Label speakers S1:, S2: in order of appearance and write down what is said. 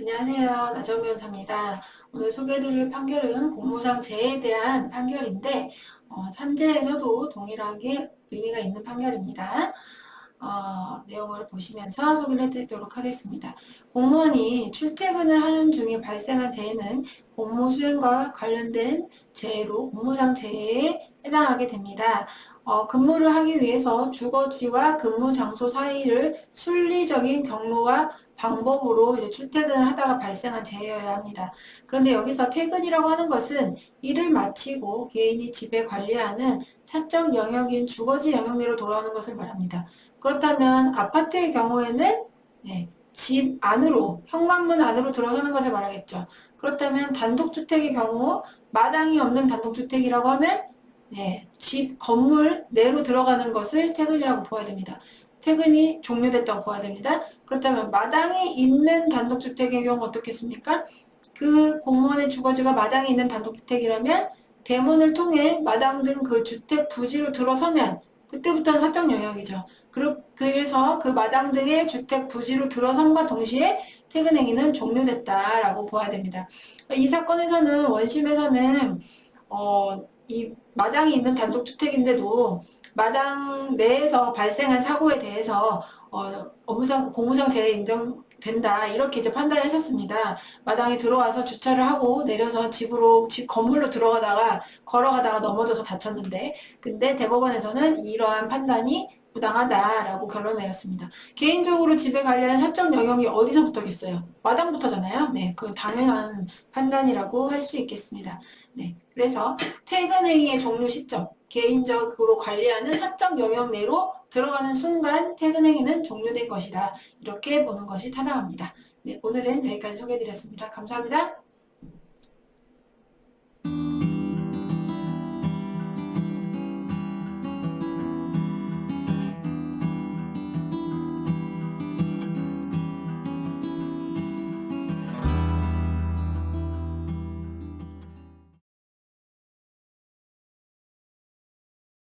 S1: 안녕하세요. 나정 변호사입니다. 오늘 소개해드릴 판결은 공무상 재해에 대한 판결인데 어, 산재에서도 동일하게 의미가 있는 판결입니다. 어, 내용을 보시면서 소개를 해드리도록 하겠습니다. 공무원이 출퇴근을 하는 중에 발생한 재해는 공무 수행과 관련된 재해로 공무상 재해에 해당하게 됩니다. 어, 근무를 하기 위해서 주거지와 근무 장소 사이를 순리적인 경로와 방법으로 이제 출퇴근을 하다가 발생한 재해여야 합니다. 그런데 여기서 퇴근이라고 하는 것은 일을 마치고 개인이 집에 관리하는 사적 영역인 주거지 영역 내로 돌아오는 것을 말합니다. 그렇다면 아파트의 경우에는 네, 집 안으로 현관문 안으로 들어서는 것을 말하겠죠. 그렇다면 단독주택의 경우 마당이 없는 단독주택이라고 하면 네, 집 건물 내로 들어가는 것을 퇴근이라고 보아야 됩니다. 퇴근이 종료됐다고 보아야 됩니다. 그렇다면 마당이 있는 단독주택의 경우 어떻겠습니까? 그 공무원의 주거지가 마당이 있는 단독주택이라면 대문을 통해 마당 등 그 주택 부지로 들어서면 그때부터는 사적 영역이죠. 그래서 그 마당 등의 주택 부지로 들어섬과 동시에 퇴근 행위는 종료됐다라고 보아야 됩니다. 이 사건에서는 원심에서는 어, 이 마당이 있는 단독주택인데도 마당 내에서 발생한 사고에 대해서 어, 업무상 공무상 재해 인정된다 이렇게 이제 판단하셨습니다. 마당에 들어와서 주차를 하고 내려서 집으로 집 건물로 들어가다가 걸어가다가 넘어져서 다쳤는데 근데 대법원에서는 이러한 판단이 부당하다라고 결론내었습니다. 개인적으로 집에 관련 사적 영역이 어디서부터겠어요? 마당부터잖아요. 네, 그 당연한 판단이라고 할 수 있겠습니다. 네, 그래서 퇴근 행위의 종료 시점, 개인적으로 관리하는 사적 영역 내로 들어가는 순간 퇴근 행위는 종료된 것이다. 이렇게 보는 것이 타당합니다. 네, 오늘은 여기까지 소개해드렸습니다. 감사합니다.